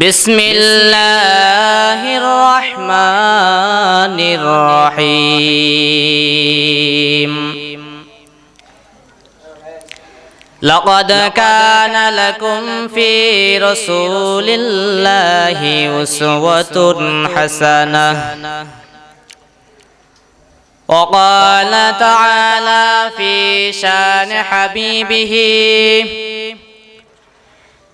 بسم الله الرحمن الرحيم. لقد كان لكم في رسول الله أسوة حسنة. وقال تعالى في شان حبيبه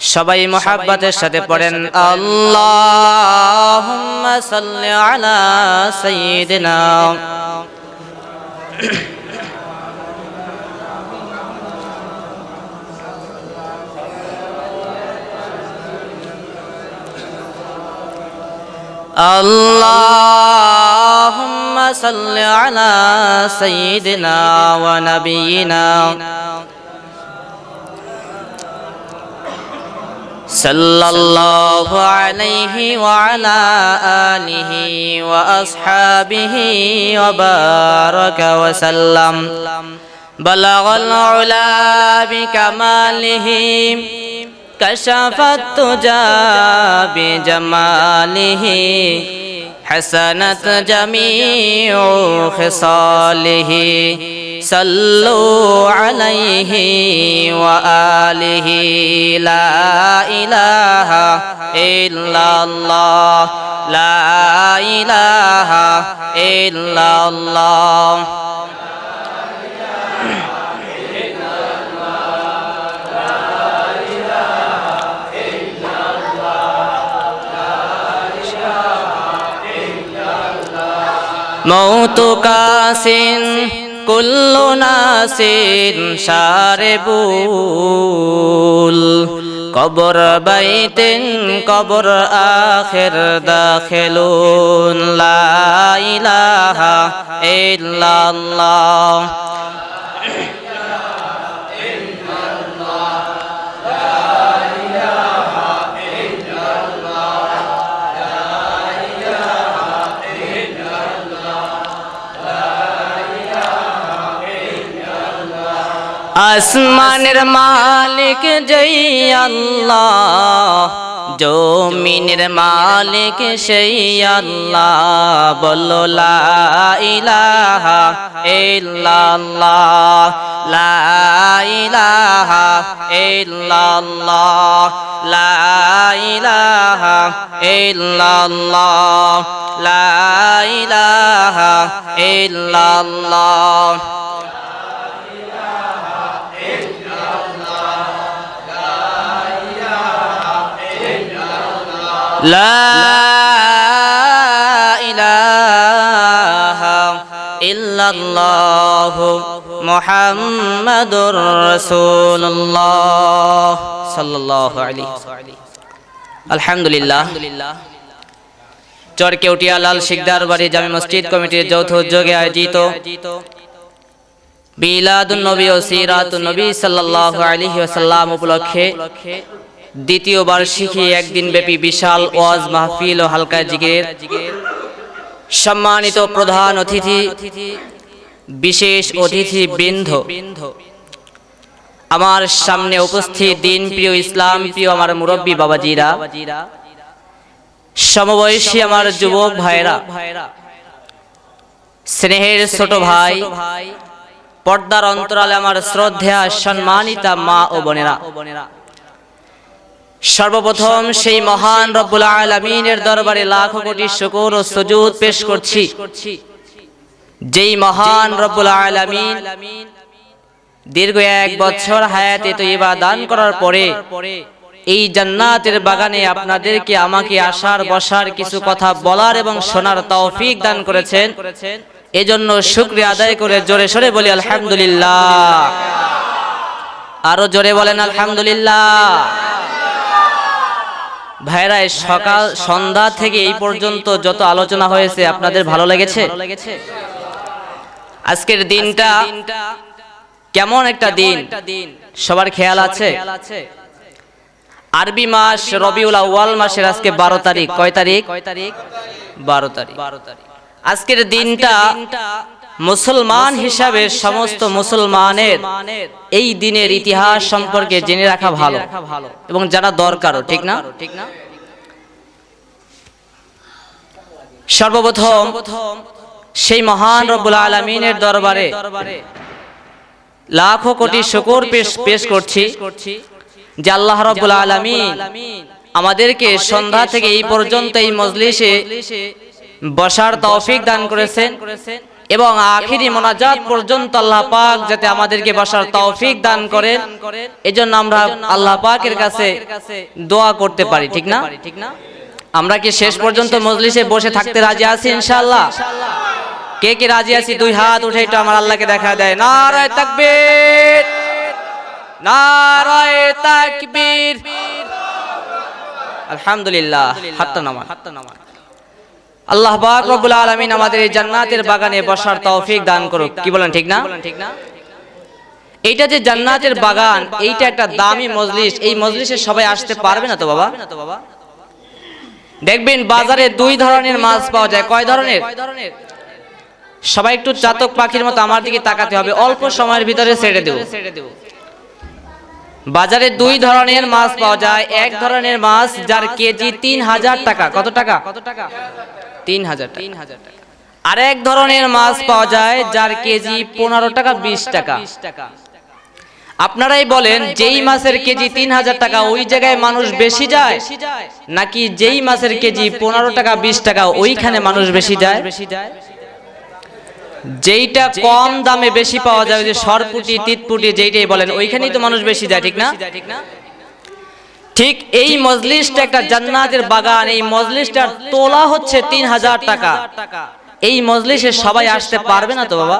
সবাই মোহাব্বতের সাথে পড়েন আল্লাহুম্মা সাল্লি আলা সাইয়্যিদিনা اللهم صل على سيدنا ونبينا صلى الله عليه وعلى آله وأصحابه وبارك وسلم. بلغ العلا بكماله كشف التجى بجماله حسنت جميع خصاله. صلوا عليه وآله لا إله إلا الله لا إله إلا الله. موت كاس কুল্লু নাসিন সারে বুল। কবর বাইতেন কবর আখের দাখিলুন। লা ইলাহা ইল্লাল্লাহ। আসমানের মালিক জೈ আল্লাহ জমিনের মালিক সেই আল্লাহ। বলো লা ইলাহা ইল্লাল্লাহ লা لا إله إلا الله محمد رسول الله صلى الله عليه الحمد لله চর কেউটিয়া লাল শিকদার বাড়ি জামি মসজিদ কমিটির যৌথ উদ্যোগে আয়োজিত বিলাদুন নবী ও সিরাতুন নবী সাল্লাল্লাহু আলাইহি ওয়াসাল্লাম উপলক্ষে দ্বিতীয় বার্ষিকী একদিন ব্যাপী বিশাল ওয়াজ মাহফিল ও হালকা জিগের সম্মানিত প্রধান অতিথি বিশেষ অতিথি বৃন্দ। আমার সামনে উপস্থিত দিন প্রিয় ইসলাম প্রিয় আমার মুরব্বী বাবাজিরা। সমবয়সী আমার যুবক ভাইরা। স্নেহের ছোট ভাই পর্দার অন্তরালে আমার শ্রদ্ধা সম্মানিতা মা ও বোনেরা। সর্বপ্রথম সেই মহান রব্বুল আলমিনের দরবারে লাখো কোটি শুকর ও সুজুদ পেশ করছি। যেই মহান রব্বুল আলমিন দীর্ঘ এক বছর হায়াতে তো এবার দান করার পরে এই জান্নাতের বাগানে আপনাদেরকে আমাকে আসার বসার কিছু কথা বলার এবং শোনার তৌফিক দান করেছেন। এজন্য শুক্রিয়া আদায় করে জোরে সরে বলি আলহামদুলিল্লাহ। আরও জোরে বলেন আলহামদুলিল্লাহ। ভাইরা সকাল সন্ধ্যা থেকে এই পর্যন্ত যত আলোচনা হয়েছে আপনাদের ভালো লেগেছে? আজকের দিনটা কেমন একটা দিন? সবার খেয়াল আছে? আরবি মাস রবিউল আউয়াল মাসের আজকে বারো তারিখ। কয় তারিখ? কয় তারিখ? বারো তারিখ। বারো তারিখ। আজকের দিনটা মুসলমান হিসাবে সমস্ত মুসলমানের এই দিনের ইতিহাস সম্পর্কে জেনে রাখা ভালো এবং যারা দরকারও ঠিক না ঠিক না? সর্বপ্রথম সেই মহান রব্বুল আলমিনের দরবারে লাখো কোটি শুকর পেশ পেশ করছি যে আল্লাহ রব্বুল আলমিন আমাদেরকে সন্ধ্যা থেকে এই পর্যন্ত এই মজলিসে বসার তৌফিক দান করেছেন। এবং আখিরি মোনাজাত পর্যন্ত আল্লাহ পাক যাতে আমাদেরকে বসার তৌফিক দান করেন এজন্য আমরা আল্লাহ পাকের কাছে দোয়া করতে পারি, ঠিক না? ঠিক না আমরা কি শেষ পর্যন্ত মজলিসে বসে থাকতে রাজি আছি, ইনশাআল্লাহ? কে কে রাজি আছি? দুই হাত উঠে একটু আমার আল্লাহকে দেখা দেয়। নারায় তাকবীর। নারায় তাকবীর। আলহামদুলিল্লাহ হাতটা নামান হাতটা নামান আল্লাহ পাক রব্বুল আলামিন আমাদের এই জান্নাতের বাগানে বসার তৌফিক দান করুক। কি বলেন, ঠিক না? ঠিক না এইটা যে জান্নাতের বাগান, এইটা একটা দামি মজলিস। এই মজলিসে সবাই আসতে পারবে না তো বাবা? দেখবেন বাজারে দুই ধরনের মাছ পাওয়া যায়। কয় ধরনের? সবাই একটু চাতক পাখির মতো আমার দিকে তাকাতে হবে। অল্প সময়ের ভিতরে ছেড়ে দেব। বাজারে দুই ধরনের মাছ পাওয়া যায়। এক ধরনের মাছ যার কেজি তিন হাজার টাকা কত টাকা। কত টাকা? তিন হাজার তিন হাজার টাকা আর এক ধরনের মাছ পাওয়া যায় যার কেজি পনেরো টাকা বিশ টাকা আপনারাই বলেন যেই মাছের কেজি তিন হাজার টাকা ওই জায়গায় মানুষ বেশি যায় নাকি যেই মাছের কেজি পনেরো টাকা বিশ টাকা ওইখানে মানুষ বেশি যায়। বেশি যায়। যেইটা কম দামে বেশি পাওয়া যায় যে সরপুটি তিতপুটি যেইটাই বলেন ওইখানেই তো মানুষ বেশি যায় ঠিক না? ঠিক এই মজলিসটা একটা জান্নাতের বাগান এই মজলিসটার তোলা হচ্ছে তিন হাজার টাকা। এই মজলিসে সবাই আসতে পারবে না তো বাবা?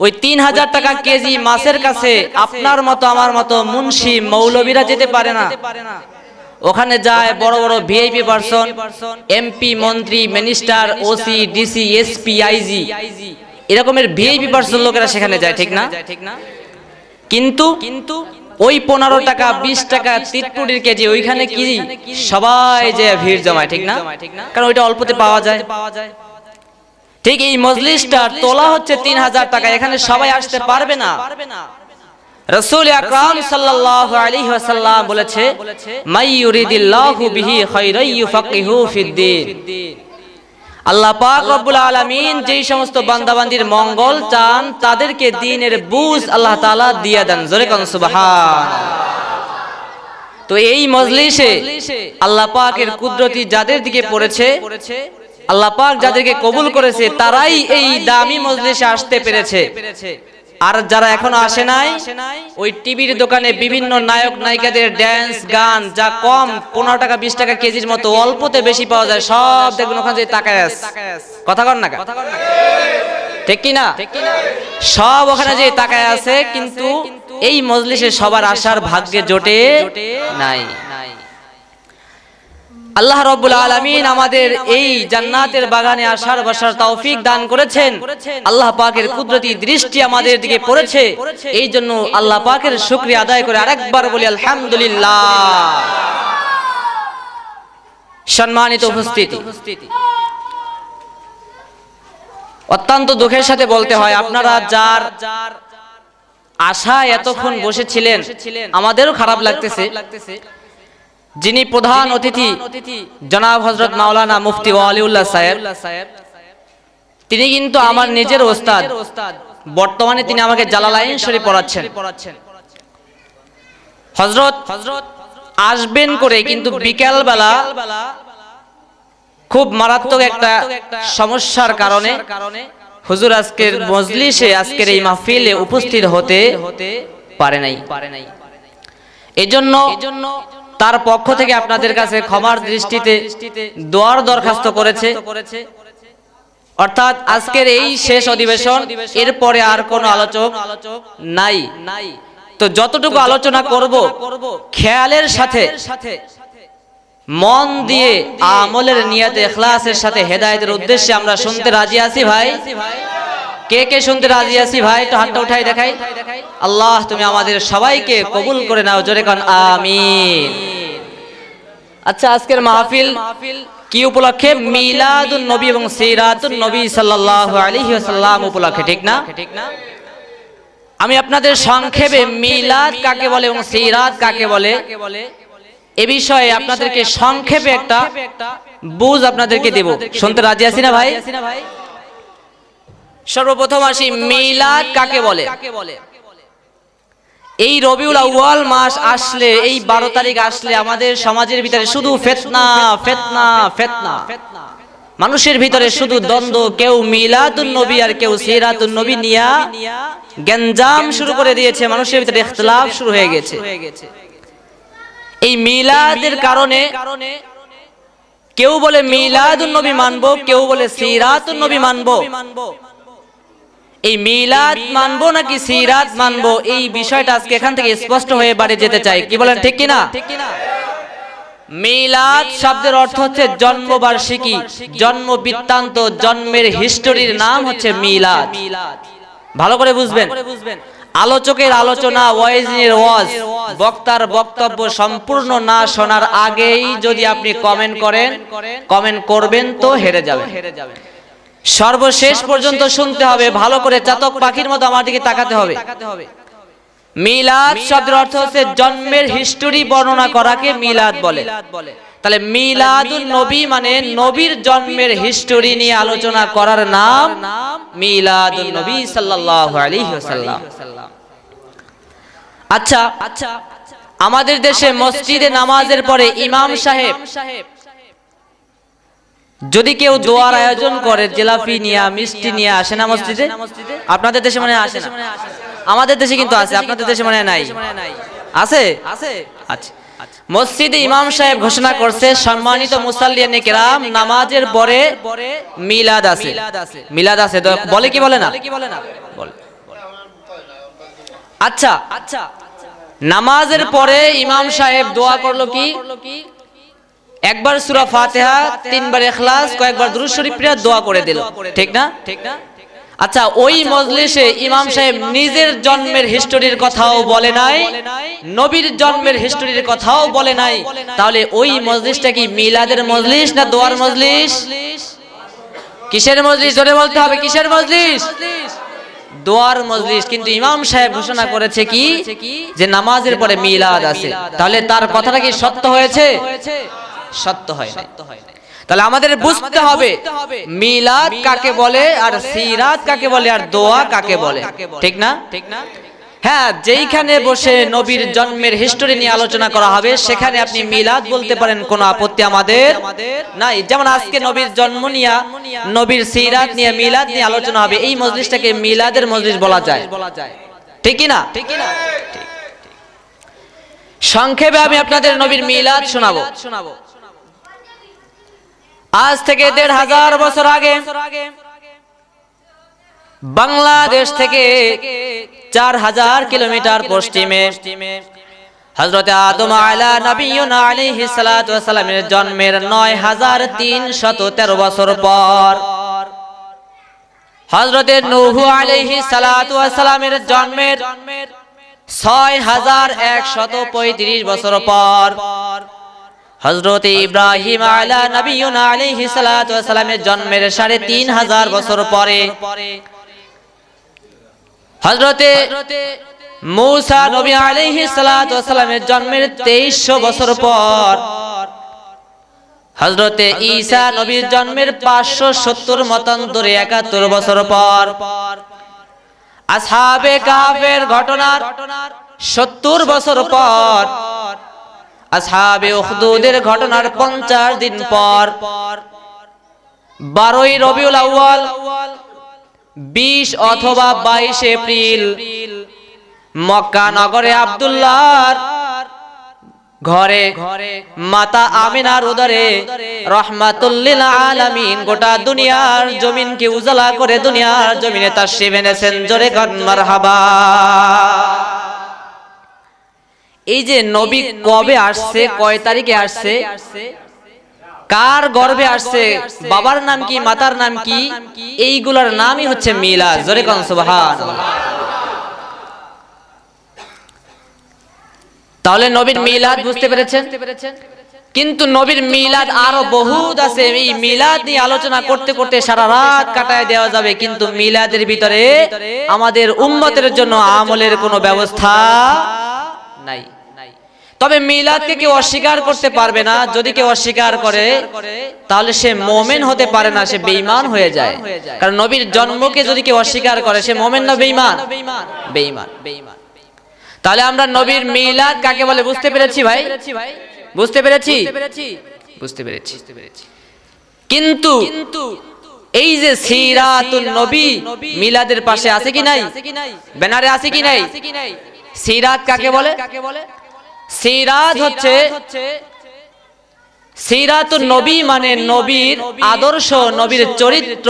ওই তিন হাজার টাকা কেজি মাছের কাছে আপনার মতো আমার মতো মুন্সি মৌলবীরা যেতে পারে না। ওখানে যায় বড় বড় ভিআইপি পার্সন এমপি মন্ত্রী minister OC DC SP IG এরকমের ভিআইপি পার্সন লোকেরা সেখানে যায় ঠিক না? ঠিক না? কিন্তু কিন্তু ওই পনেরো টাকা বিশ টাকা তিতপুরির কেজি ওইখানে কি সবাই যে ভিড় জমায় ঠিক না? কারণ ওইটা অল্পতে পাওয়া যায়। পাওয়া যায়। ঠিক এই মজলিসটা তোলা হচ্ছে তিন হাজার টাকা এখানে সবাই আসতে পারবে না। রসুল আকরাম সাল্লাল্লাহু আলাইহি ওয়াসাল্লাম বলেছে মাই ইউরিদিল্লাহু বিহি খায়রান ইউফাকিহু ফিদ্দিন আল্লাহ পাক রব্বুল আলামিন যেই সমস্ত বান্দাবান্দির মঙ্গল চান তাদেরকে দ্বীনের বুঝ আল্লাহ তাআলা দিয়ে দেন। জোরে কোন সুবহান। তো এই মজলিসে আল্লাহ পাকের কুদরতি যাদের দিকে পড়েছে আল্লাহ পাক যাদেরকে কবুল করেছে তারাই এই দামি মজলিসে আসতে পেরেছে। আর যারা এখনও আসে নাই, ওই টিভির দোকানে বিভিন্ন নায়ক নায়িকাদের ড্যান্স গান, যা কম, পনেরো টাকা, বিশ টাকা কেজির মতো, অল্পতে বেশি পাওয়া যায়, সব দেখবেন ওখানে যে তাকায়। কথা কর না ঠিক না? সব ওখানে যে তাকায় আছে, কিন্তু এই মজলিসে সবার আসার ভাগ্যে জোটে নাই। আল্লাহ রব্বুল আলামিন আমাদের এই জান্নাতের বাগানে আসার বসার তৌফিক দান করেছেন। আল্লাহ পাকের কুদরতি দৃষ্টি আমাদের দিকে পড়েছে। এই জন্য আল্লাহ পাকের শুকরিয়া আদায় করে আরেকবার বলি আলহামদুলিল্লাহ। সম্মানিত উপস্থিতি। অত্যন্ত দুঃখের সাথে বলতে হয়, আপনারা যার আশা এতক্ষণ বসেছিলেন, আমাদেরও খারাপ লাগতেছে। যিনি প্রধান অতিথি জনাব হজরত মাওলানা মুফতি ওয়ালিউল্লাহ সাহেব। তিনি কিন্তু আমার নিজের ওস্তাদ। বর্তমানে তিনি আমাকে জালালাইন শরীফ পড়াচ্ছেন। হজরত হজরত আসবেন করে কিন্তু বিকালবেলা খুব মারাত্মক একটা সমস্যার কারণে হুজুর আজকের মজলিসে আজকের এই মাহফিলে উপস্থিত হতে পারে নাই। পারে নাই। এজন্য এজন্য তার পক্ষ থেকে আপনাদের কাছে ক্ষমার দৃষ্টিতে দোয়ার দরখাস্ত করেছে। অর্থাৎ আজকের এই শেষ অধিবেশন এরপরে আর কোনো আলোচক আলোচক নাই নাই তো যতটুকু আলোচনা করব খেয়ালের সাথে মন দিয়ে আমলের নিয়াতে এখলাসের সাথে হেদায়েতের উদ্দেশ্যে আমরা শুনতে রাজি আছি ভাই। কে কে শুনতে রাজি আছি ভাই? তো হাতটা উঠাই দেখাই। আল্লাহ, তুমি আমাদের সবাইকে কবুল করে নাও, জোরে কান, আমিন। আচ্ছা আজকের মাহফিল কি উপলক্ষে? মিলাদুন নবী এবং সিরাতুন নবী সাল্লাল্লাহু আলাইহি ওয়াসাল্লাম উপলক্ষে ঠিক না ঠিক না? আমি আপনাদের সংক্ষেপে মিলাদ কাকে বলে এবং সিরাত কাকে বলে? এ বিষয়ে আপনাদেরকে সংক্ষেপে একটা বুঝ আপনাদেরকে দেব। শুনতে রাজি আছি না ভাই? সর্বপ্রথম আসি মিলাদ কাকে বলে? এই রবিউল আউয়াল মাস আসলে এই বারো তারিখ আসলে আমাদের সমাজের ভিতরে শুধু ফেতনা ফেতনা ফেতনা মানুষের ভিতরে শুধু দ্বন্দ্ব কেউ মিলাদুন নবী আর কেউ সিরাতুন নবী নিয়া। গঞ্জাম শুরু করে দিয়েছে মানুষের ভিতরে ইখতিলাফ শুরু হয়ে গেছে। এই মিলাদের কারণে কেউ বলে মিলাদুন নবী মানবো কেউ বলে সিরাতুন নবী মানবো। এই মিলাদ মানবো নাকি সিরাত মানবো? এই বিষয়টা আজকে এখান থেকে স্পষ্ট হয়ে বাড়ি যেতে চাই। কি বলেন, ঠিক কিনা? মিলাদ শব্দের অর্থ হচ্ছে জন্মবার্ষিকী, জন্ম বৃত্তান্ত, জন্মের হিস্টোরির নাম হচ্ছে মিলাদ। ভালো করে বুঝবেন। আলোচকের আলোচনা ওয়াইজের ওয়াজ, বক্তার বক্তব্য সম্পূর্ণ না শোনার আগেই যদি আপনি কমেন্ট করেন কমেন্ট করবেন তো হেরে যাবেন হেরে যাবেন। সর্বশেষ পর্যন্ত শুনতে হবে ভালো করে চাতক পাখির মতো আমার দিকে তাকাতে হবে। মিলাদ শব্দের অর্থ হচ্ছে জন্মের হিস্টোরি বর্ণনা করাকে মিলাদ বলে। তাহলে মিলাদুন নবী মানে নবীর জন্মের হিস্টোরি নিয়ে আলোচনা করার নাম মিলাদুন নবী সাল্লাল্লাহু আলাইহি ওয়াসাল্লাম। আচ্ছা আচ্ছা আমাদের দেশে মসজিদে নামাজের পরে ইমাম সাহেব যদি কেউ দোয়ার আয়োজন করে জিলাপি নিয়ে মিষ্টি নিয়ে আসে না মসজিদে? আপনাদের দেশে মানে আসে না? আমাদের দেশে কিন্তু আছে আপনাদের দেশে মানে নাই? আছে? আছে। আচ্ছা। মসজিদে ইমাম সাহেব ঘোষণা করছে সম্মানিত মুসাল্লিয়ানে কেরাম নামাজের পরে মিলাদ আছে। মিলাদ আছে। তো বলে কি বলে না? বলে আচ্ছা। আচ্ছা। নামাজের পরে ইমাম সাহেব দোয়া করল কি? একবার সূরা ফাতিহা, তিনবার এখলাস কয়েকবার দুরূদ শরীফ পড়ে দোয়া করে দিল। ঠিক না? ঠিক না আচ্ছা ওই মজলিসে ইমাম সাহেব নিজের জন্মের হিস্টোরির কথাও বলে নাই, নবীর জন্মের হিস্টোরির কথাও বলে নাই। তাহলে ওই মজলিসটা কি মিলাদের মজলিস না দোয়ার মজলিস? কিসের মজলিস? জোরে বলতে হবে, কিসের মজলিস? দোয়ার মজলিস। কিন্তু ইমাম সাহেব ঘোষণা করেছে কি? যে নামাজের পরে মিলাদ আছে। তাহলে তার কথাটা কি সত্য হয়েছে? সত্য হয় না তাহলে আমাদের বুঝতে হবে মিলাদ কাকে বলে আর সিরাত কাকে বলে আর দোয়া কাকে বলে। ঠিক না? ঠিক না? হ্যাঁ যেইখানে বসে নবীর জন্মের হিস্টোরি নিয়ে আলোচনা করা হবে সেখানে আপনি মিলাদ বলতে পারেন কোনো আপত্তি আমাদের নাই। যেমন আজকে নবীর জন্ম নিয়ে নবীর সিরাত নিয়ে মিলাদ নিয়ে আলোচনা হবে এই মজলিসটাকে মিলাদের মজলিস বলা যায়। ঠিকই না? ঠিক না? সংক্ষেপে আমি আপনাদের নবীর মিলাদ শোনাবো শোনাবো। আজ থেকে দেড় হাজার বছর আগে বাংলাদেশ থেকে চার হাজার কিলোমিটার পশ্চিমে হজরতে আদম আলা নবীনা সালাতু সালামের জন্মের নয় হাজার তিন শত তেরো বছর পর হজরতে নূহু সালাতু সালামের জন্মের ছয় হাজার একশত পঁয়ত্রিশ বছর পর হজরত ইব্রাহিম আলা নবীনা সালাতু সালামের জন্মের সাড়ে তিন হাজার বছর পরে হজরতে মূসা নবী সালামের জন্মের তেইশশো বছর পর হজরতে ঈসা নবীর জন্মের পাঁচশো সত্তর মতান্তরে একাত্তর বছর পর আসহাবে কাফের ঘটনার সত্তর বছর পর আসহাবে ঘটনার পঞ্চাশ দিন পর বারোই রবিউল আউয়াল, বিশ অথবা বাইশ এপ্রিল, মক্কা নগরে আব্দুল্লাহর ঘরে মাতা আমিনার উদরে রহমাতুল্লিল আলামিন গোটা দুনিয়ার জমিনকে উজালা করে দুনিয়ার জমিনে তার শিব এনেছেন। জোরে কন, মারহাবা। এই যে নবী কবে আসছে কয় তারিখে আসছে কার গর্ভে আসছে বাবার নাম কি মাতার নাম কি এইগুলোর নামই হচ্ছে মিলাদ জোরে কন সুবহান। তাহলে নবীর মিলাদ বুঝতে পেরেছেন? কিন্তু নবীর মিলাদ আরও বহুত আছে এই মিলাদ নিয়ে আলোচনা করতে করতে সারা রাত কাটায় দেওয়া যাবে কিন্তু মিলাদের ভিতরে আমাদের উম্মতের জন্য আমলের কোনো ব্যবস্থা নাই। তবে মিলাদকে কেউ অস্বীকার করতে পারবে না। যদি কেউ অস্বীকার করে তাহলে সে মোমেন হতে পারে না সে বেঈমান হয়ে যায়। কারণ নবীর জন্মকে যদি কেউ অস্বীকার করে সে মোমেন না বেঈমান। বেঈমান। বেঈমান তাহলে আমরা নবীর মিলাদ কাকে বলে বুঝতে পেরেছি ভাই? বুঝতে পেরেছি বুঝতে পেরেছি? কিন্তু এই যে সিরাতুল নবী মিলাদের পাশে আছে কি নাই? ব্যানারে আছে কি নাই? সিরাত কাকে বলে? সিরাত হচ্ছে সিরাতুন নবী মানে নবীর আদর্শ নবীর চরিত্র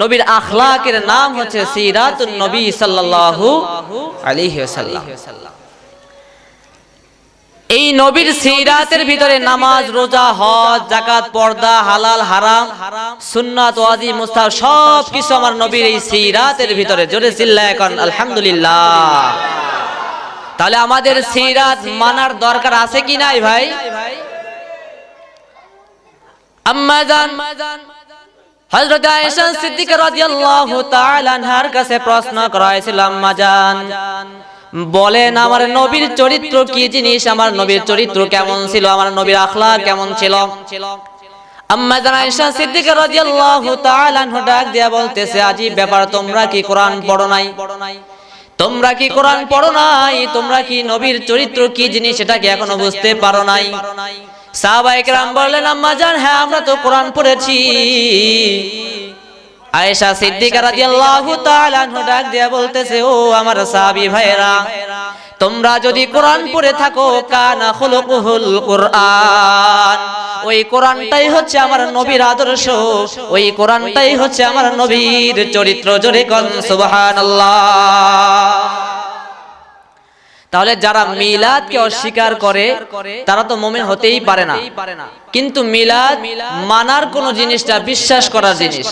নবীর আখলাকের নাম হচ্ছে সিরাতুন নবী সাল্লাল্লাহু আলাইহি ওয়াসাল্লাম। এই নবীর সিরাতের ভিতরে নামাজ রোজা হজ জাকাত পর্দা হালাল হারাম সুন্নাত ওয়াজি মুস্তাহ সব কিছু আমার নবীর এই সিরাতের ভিতরে। জোরে চিল্লায় এখন আলহামদুলিল্লাহ। তাহলে আমাদের সিরাত মানার দরকার আছে কি নাই ভাই? আম্মা জান হযরত আয়েশা সিদ্দিকা রাদিয়াল্লাহু তাআলা আনহার কাছে প্রশ্ন করা হয়েছিল আম্মা বলেন আমার নবীর চরিত্র কি জিনিস? আমার নবীর চরিত্র কেমন ছিল? আমার নবীর আখলাক কেমন ছিল? আম্মা জান আয়েশা সিদ্দিকা রাদিয়াল্লাহু তাআলা আনহা ডাক দিয়া বলতেছে আজীব ব্যাপার তোমরা কি কোরআন পড়ো নাই? তোমরা কি কোরআন পড়ো নাই? তোমরা কি নবীর চরিত্র কি জিনিস সেটা কি এখনও বুঝতে পারো নাই? সাহাবা একরাম বললেন, আম্মা জান হ্যাঁ আমরা তো কোরআন পড়েছি। আয়েশা সিদ্দিকা রাদিয়াল্লাহু তাআলা ডাক দিয়া বলতেছে, ও আমার সাহাবী ভাইরা তোমরা যদি কোরআন পড়ে থাকো, কানা খুলুকুহুল কোরআন। ওই কোরআনটাই হচ্ছে আমার নবীর আদর্শ। ওই কোরআনটাই হচ্ছে আমার নবীর চরিত্র জোরে কোন সুবহানাল্লাহ। তাহলে যারা মিলাদকে অস্বীকার করে তারা তো মুমিন হতেই পারে না। কিন্তু মিলাদ মানার কোন জিনিসটা বিশ্বাস করার জিনিস।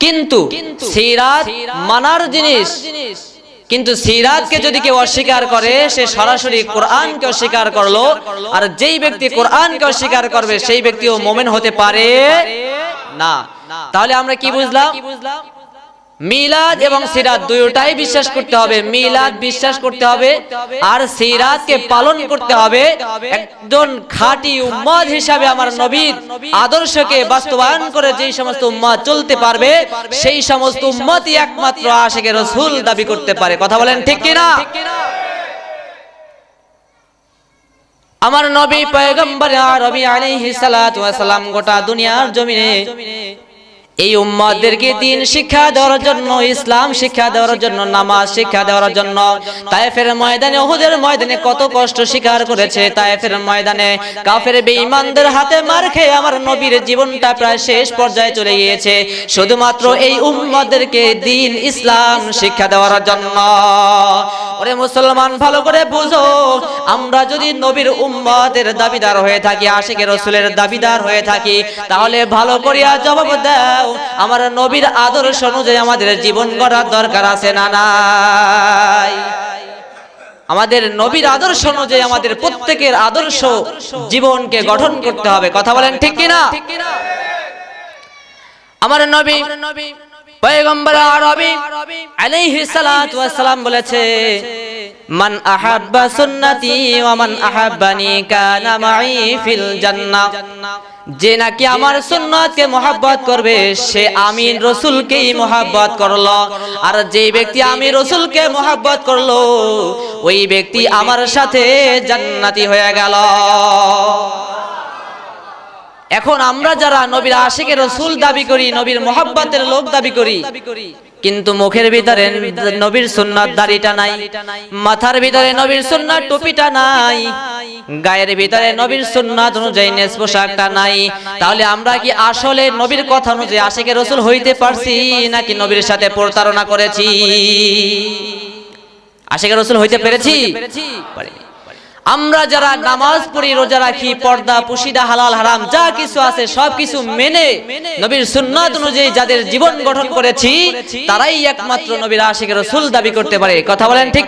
কিন্তু সিরাত মানার জিনিস। কিন্তু সিরাজকে যদি কেউ অস্বীকার করে, সে সরাসরি কোরআনকে অস্বীকার করল, আর যেই ব্যক্তি কোরআনকে অস্বীকার করবে, সেই ব্যক্তিও মোমেন হতে পারে না। তাহলে আমরা কি বুঝলাম? মিলাদ এবং সিরাত দুইটাই বিশ্বাস করতে হবে। মিলাদ বিশ্বাস করতে হবে আর সিরাতকে পালন করতে হবে একজন খাঁটি উম্মাদ হিসাবে আমার নবীর আদর্শকে বাস্তবায়ন করে যেই সমস্ত উম্মাদ চলতে পারবে, সেই সমস্ত উম্মতই একমাত্র আশেকে রসুল দাবি করতে পারে। কথা বলেন ঠিক কিনা? আমার নবী পয়গম্বর আরবি আলাইহিস সালাতু ওয়াস সালাম গোটা দুনিয়ার জমিনে এই উম্মাদেরকে দিন শিক্ষা দেওয়ার জন্য ইসলাম শিক্ষা দেওয়ার জন্য নামাজ শিক্ষা দেওয়ার জন্য। তায়েফের ময়দানে ওহুদের ময়দানে কত কষ্ট স্বীকার করেছে তায়েফের ময়দানে। কাফের বেঈমানদের হাতে মার খেয়ে আমার নবীর জীবনটা প্রায় শেষ পর্যায়ে চলে গিয়েছে। শুধুমাত্র এই উম্মাদেরকে দিন ইসলাম শিক্ষা দেওয়ার জন্য। ওরে মুসলমান ভালো করে বুঝো। আমরা যদি নবীর উম্মাদের দাবিদার হয়ে থাকি আশিকে রসুলের দাবিদার হয়ে থাকি তাহলে ভালো করিয়া জবাব দাও। আমার নবীর আদর্শ অনুযায়ী আমাদের জীবন গড়ার দরকার আছে না নাই? আমাদের নবীর আদর্শ অনুযায়ী আমাদের প্রত্যেকের আদর্শ জীবনকে গঠন করতে হবে। কথা বলেন ঠিক কিনা? আমার নবী পয়গম্বর আরবি আলাইহিস সালাতু ওয়াস সালাম বলেছে মান আহাব্বা সুন্নতি ওয়া মান আহাব্বানি কানা মাই ফিল জান্নাহ যে নাকি আমার সুন্নতকে মোহাব্বত করবে, সে আমি রসুলকেই মোহাব্বত করল। আর যে ব্যক্তি আমি রসুলকে মোহাব্বত করল, ওই ব্যক্তি আমার সাথে জান্নাতি হয়ে গেল। এখন আমরা যারা নবীর আশিকে রসুল দাবি করি, নবীর মোহাব্বতের লোক দাবি করি কিন্তু মুখের ভিতরে নবীর সুন্নাত দাড়িটা নাই মাথার ভিতরে নবীর সুন্নাত টুপিটা নাই গায়ের ভিতরে নবীর সুন্নাত অনুযায়ী নেস পোশাকটা নাই। তাহলে আমরা কি আসলে নবীর কথা অনুযায়ী আশিকে রসুল হইতে পারছি নাকি নবীর সাথে প্রতারণা করেছি? আশিকে রসুল হইতে পেরেছি? পারিনি। আমরা যারা নামাজ পড়ি, রোজা রাখি, পর্দা, পুশিদা, হালাল, হারাম, যা কিছু আছে, সব কিছু মেনে নবীর সুন্নাত অনুযায়ী যাদের জীবন গঠন করেছি, তারাই একমাত্র নবীর আশিক রসুল দাবি করতে পারে। কথা বলেন ঠিক